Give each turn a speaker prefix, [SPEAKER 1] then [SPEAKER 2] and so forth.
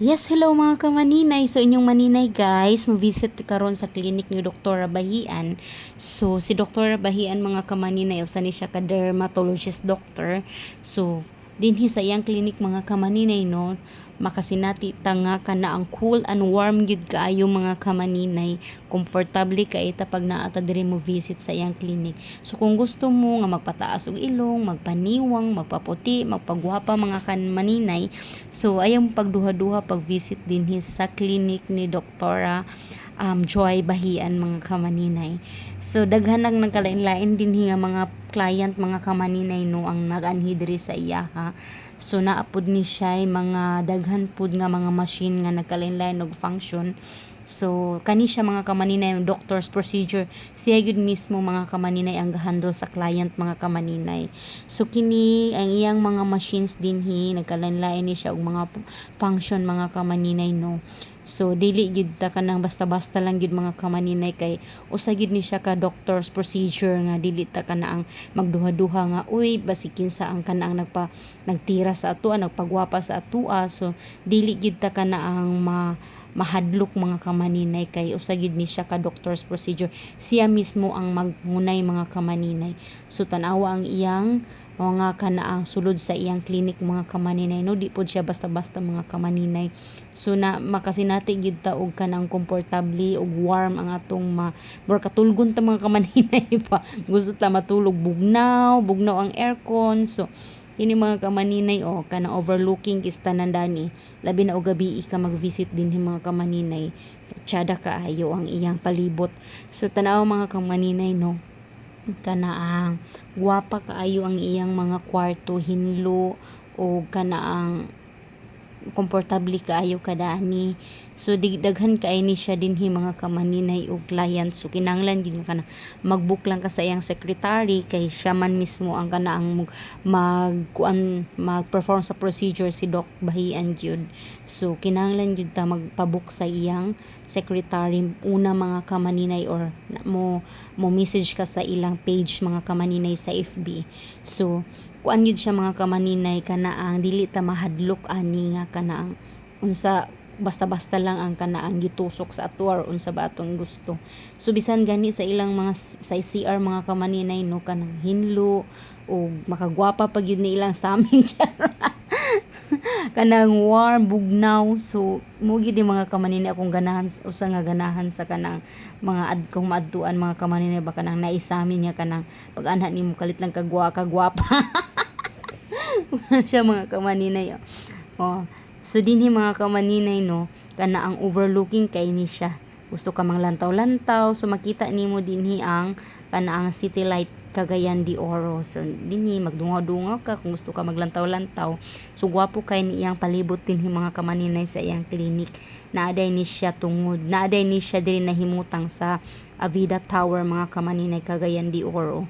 [SPEAKER 1] Yes, hello mga kamaninay. So inyong maninay guys, mo-visit karon sa clinic ni Dr. Bahian. So si Dr. Bahian mga kamaninay, usa ni siya ka dermatologist doctor. So dinhi sa iyang clinic mga kamaninay no, makasinati tanga ka na ang cool and warm gid kaayo mga kamaninay. Komportable kay ta pag naata diri mo visit sa iyang clinic. So kung gusto mo nga magpataas og ilong, magpaniwang, magpaputi, magpagwapa mga kamaninay, So, ayong pagduha-duha pag-visit din sa clinic ni Doktora um, Joy Bahian mga kamaninay. So, daghan nang nagkalain-lain din nga mga client mga kamaninay no ang nag-anhi diri sa iya ha. So, naapod ni siya mga daghan pud nga mga machine nga nagkalain-lain og function. So, kani siya mga kamaninay doctor's procedure. Siya gyud mismo mga kamaninay ang gahandle sa client mga kamaninay. So kini ang iyang mga machines dinhi nagkalain-lain ni siya og mga function mga kamaninay no. So dili gid ta kanang basta-basta lang gid mga kamaninay kay usa gid ni siya ka doctor's procedure nga dili ta kana ang magduha-duha nga uy basikin sa ang kana ang nagpa nagtira sa atoa nagpagwapa sa atoa so dili gid ta kana ang ma mahadlok mga kamaninay kay usa gid ni siya ka doctor's procedure. Siya mismo ang magmunay mga kamaninay. So tanawa ang iyang mga kanaang sulod sa iyang clinic mga kamaninay. No di pod siya basta-basta mga kamaninay. So na makasinati gyud ta og kanang komportable og warm ang atong ma more katulgon ta mga kamaninay pa. Gusto ta matulog bugnaw bugnaw ang aircon. So kini mga kamaninay o kana overlooking is tanandani. Labi na og gabi ka mag-visit din yung mga kamaninay tsada kaayo ang iyang palibot. So tanaw mga kamaninay no? Kanaang gwapa kaayo ang iyang mga kwarto hinlo o kanaang komportable kaayo kadani so dig daghan kay ni siya dinhi mga kamaninay og client so kinahanglan gid nga kana mag-book lang ka sa iyang secretary kay siya man mismo ang kana ang mag kuan mag-perform sa procedure si Doc Bahian gyud so kinahanglan gid ta magpa-book sa iyang secretary una mga kamaninay or mo mo message ka sa ilang page mga kamaninay sa FB so kuan gid siya mga kamaninay kana ang dili ta mahadlok ani nga kana ang unsa basta-basta lang ang kana ang gitusok sa ato unsa ba atong gusto. So bisan gani sa ilang mga sa CR mga kamaninay no kanang hinlo o makagwapa pag yun ni ilang sa amin kanang warm bugnaw so gid yung mga kamaninay akong ganahan usa nga ganahan sa kanang mga ad kung maadtuan mga kamaninay ba kanang naisamin niya kanang pag anha nimo kalit lang kagwa kagwapa siya mga kamaninay oh. oh. So dinhi mga kamaninay no, kana ang overlooking kay ni siya. Gusto ka mang lantaw-lantaw, so makita nimo dinhi ang kana ang city light Cagayan de Oro. So dinhi magdungaw-dungaw ka kung gusto ka maglantaw-lantaw. So gwapo kay ni palibot dinhi mga kamaninay sa iyang clinic. Naaday ni siya tungod, naaday ni siya diri nahimutang sa Avida Tower mga kamaninay Cagayan de Oro.